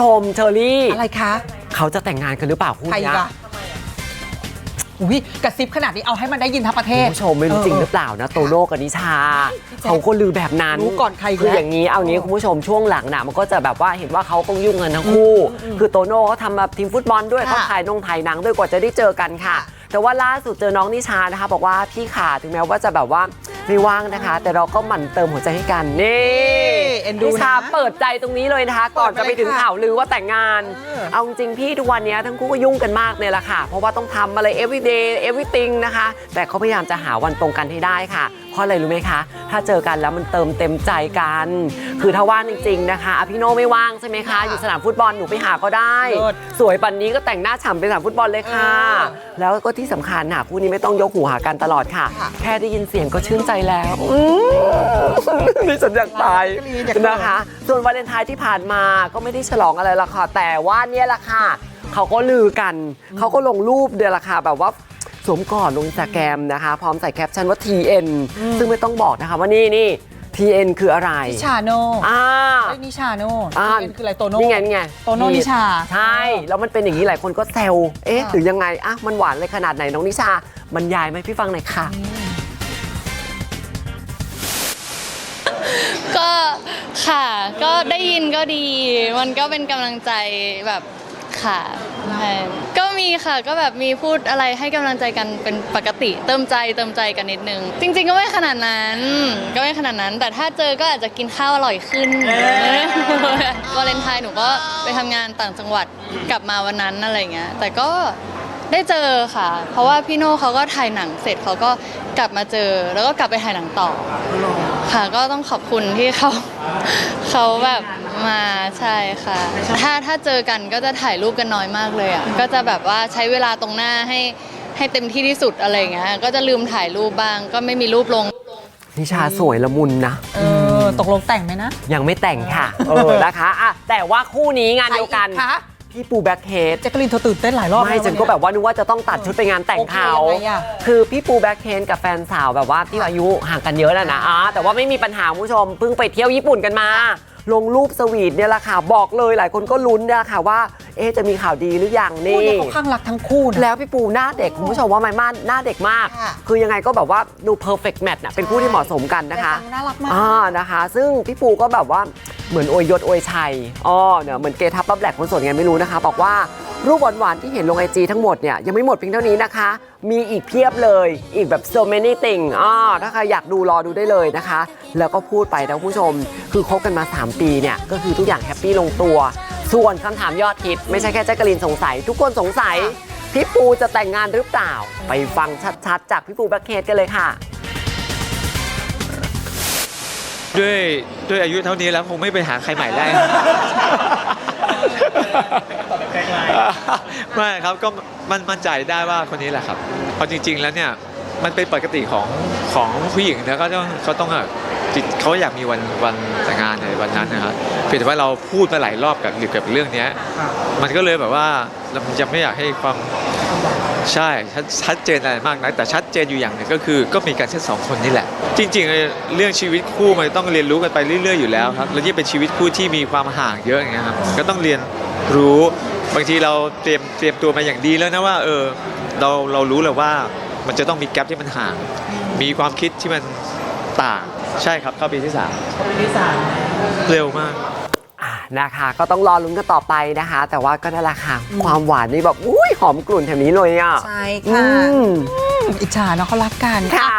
ชมเชอรี่อะไรคะเขาจะแต่งงานกันหรือเปล่าคู่ใครเนี้ยกะอุ้ยกระซิบขนาดนี้เอาให้มันได้ยินทั้งประเทคุศณผู้ชมไม่รู้จริงหรือเปล่านะโตโน่กับนิชาแจ๊คเขาก็ลือแบบนั้นรู้ก่อนใครอีกคือแล้วอย่างนี้เอางี้คุณผู้ชมช่วงหลังน่ะมันก็จะแบบว่าเห็นว่าเขาต้องยุ่งกันทั้งคู่ คือโตโน่เขาทำแบบทีมฟุตบอลด้วยค่ะเขาถ่ายนงถ่ายหนังด้วยกว่าจะได้เจอกันค่ะ แต่ว่าล่าสุดเจอน้องนิชานะคะ บอกว่าพี่ขาถึงแม้ว่าจะแบบว่าไม่ว่างนะคะ แต่เราก็หมั่นเติมหัวใจให้กันนี่เอ็นดูนิชานะเปิดใจตรงนี้เลยนะคะ ก่อนจะไปถึงข่าวลือว่าแต่งงาน เออ เอาจริงๆพี่ทุกวันนี้ทั้งคู่ก็ยุ่งกันมากเนี่ยแหละค่ะ เพราะว่าต้องทำอะไร everyday everything นะคะ แต่เขาพยายามจะหาวันตรงกันให้ได้ค่ะเพราะอะไรรู้ไหมคะ ถ้าเจอกันแล้วมันเติมเต็มใจกัน คือถ้าว่างจริงๆนะคะอะพี่โน่ไม่ว่างใช่ไหมคะ อยู่สนามฟุตบอลหนูไปหาก็ได้ เลิศ สวยปันนี้ก็แต่งหน้าฉ่ำไปสนามฟุตบอลเลยค่ะเออแล้วก็ที่สำคัญค่ะคู่นี้ไม่ต้องยกหูหากันตลอดค่ะค่ะแค่ได้ยินเสียงก็ชื่นใจแล้วอืมนี่ฉันอยากตายอยากเขินนะคะ ส่วนวาเลนไทน์ที่ผ่านมาก็ไม่ได้ฉลองอะไรละค่ะแต่ว่าเนี่ยแหละค่ะเขาก็ลือกัน เขาก็ลงรูปเดียวละค่ะแบบว่า สวมกอดลงอินสตาแกรมนะคะ พร้อมใส่แคปชั่นว่า TN ซึ่งไม่ต้องบอกนะคะว่านี่นี่ TN คืออะไร นิชาโน่อ่าเอ้ยนิชาโน่อ่าเอ็นคืออะไรโตโน่ นี่ไงนี่ไงโตโน่นิชาใช่ แล้วมันเป็นอย่างนี้หลายคนก็แซวเอ๊ะค่ะ หรือยังไงอะมันหวานเลยขนาดไหนน้องนิชาบรรยายไหมพี่ฟังหน่อยค่ะ ก็ค่ะ ก็ได้ยินก็ดี มันก็เป็นกำลังใจแบบค่ะ ใช่ก็มีค่ะก็แบบมีพูดอะไรให้กำลังใจกันเป็นปกติ เติมใจเติมใจกันนิดนึง จริง ๆ ก็ไม่ขนาดนั้น ก็ไม่ขนาดนั้น แต่ถ้าเจอก็อาจจะกินข้าวอร่อยขึ้นวาเลนไทน์หนูก็ไปทำงานต่างจังหวัดกลับมาวันนั้นอะไรเงี้ยแต่ก็ ได้เจอค่ะ เพราะว่าพี่โน่เขาก็ถ่ายหนังเสร็จเขาก็กลับมาเจอ แล้วก็กลับไปถ่ายหนังต่อ ค่ะก็ต้องขอบคุณที่เขาเขาแบบมาใช่ค่ะ ถ้าถ้าเจอกันก็จะถ่ายรูปกันน้อยมากเลยอะก็จะแบบว่าใช้เวลาตรงหน้าให้ให้เต็มที่ที่สุดอะไรอย่างเงี้ยก็จะลืมถ่ายรูปบ้าง ก็ไม่มีรูปลง นิชาสวยละมุนนะ เออตกลงแต่งไหมนะ ยังไม่แต่งค่ะ เออนะคะอะแต่ว่าคู่นี้งานเดียวกัน ใครอีคะ พี่ปูแบ็คเฮดแจ็คกะลินเธอตื่นเต้นหลายรอบไม่ล้วฉันก็แบบว่านึกว่าจะต้องตัดชุดไปงานแต่งเขาโอเคยังไงอะคือพี่ปูแบ็คเฮดกับแฟนสาวแบบว่าที่อายุห่างกันเยอะแล้วนะอ่าแต่ว่าไม่มีปัญหาคุณผู้ชมเพิ่งไปเที่ยวญี่ปุ่นกันมาลงรูปสวีทเนี่ยแหละค่ะ บอกเลยหลายคนก็ลุ้นเนี่ยแหละค่ะว่า เอ๊ะจะมีข่าวดีหรือยังคู่นี่เนี่ยเขาข้างรักทั้งคู่นะแล้วพี่ปูหน้าเด็ก คุณผู้ชมว่าไมม่านหน้าเด็กมากค่ะคือยังไงก็แบบว่าดู perfect match น่ะเป็นคู่ที่เหมาะสมกันนะคะแต่ฟังน่ารักมากอ่านะคะ ซึ่งพี่ปูก็แบบว่า เหมือนโอยยศโอยชัยอ๋อเนี่ยเหมือนเกทับปั๊บแหลกคนส่วนไงไม่รู้นะคะ บอกว่ารูปหวานๆที่เห็นลงไอจีทั้งหมดเนี่ยยังไม่หมดเพียงเท่านี้นะคะ มีอีกเพียบเลยอีกแบบ so many thing อ่าถ้าใครอยากดูรอดูได้เลยนะคะ แล้วก็พูดไปนะคุณผู้ชม คือคบกันมา 3 ปีเนี่ย ก็คือทุกอย่างแฮปปี้ลงตัว ส่วนคำถามยอดฮิตไม่ใช่แค่แจ๊กกะลีนสงสัย ทุกคนสงสัยพี่ปูจะแต่งงานหรือเปล่า ไปฟังชัดๆ จากพี่ปูแบ็คเคสกันเลยค่ะ ด้วยด้วยอายุเท่านี้แล้วคงไม่ไปหาใครใหม่ได้ไม่ครับก็มันมั่นใจได้ว่าคนนี้แหละครับเพราะจริง ๆ แล้วเนี่ยมันเป็นปกติของของผู้หญิงนะก็ต้องเขาต้องแบบจิตเขาอยากมีวันวันแต่งงานในวันนั้นนะครับเพียงแต่ว่าเราพูดมาหลายรอบกับเกี่ยวกับเรื่องเนี้ย มันก็เลยแบบว่าเราจะไม่อยากให้ความ ใช่ชัดชัดเจนอะไรมากนะแต่ชัดเจนอยู่อย่างหนึ่งก็คือก็มีการแค่สองคนนี่แหละ จริงๆ เรื่องชีวิตคู่มันต้องเรียนรู้กันไปเรื่อย ๆอยู่แล้วครับแล้วยิ่งเป็นชีวิตคู่ที่มีความห่างเยอะอย่างเงี้ยครับก็ต้องเรียนรู้บางทีเราเตรียมเตรียมตัวมาอย่างดีแล้วนะว่าเออเราเรารู้แล้วว่ามันจะต้องมีแกลบที่มันห่าง มีความคิดที่มันต่างใช่ครับเข้าปีที่สามเร็วมากอะ นะคะ ก็ต้องรอลุ้นกันต่อไปนะคะ แต่ว่าก็นั่นแหละค่ะ ความหวานนี่แบบอุ้ยหอมกลุ่นแถวนี้เลยอะ ใช่อืค่ะมอิจฉาเนาะเขารักกันค่ะ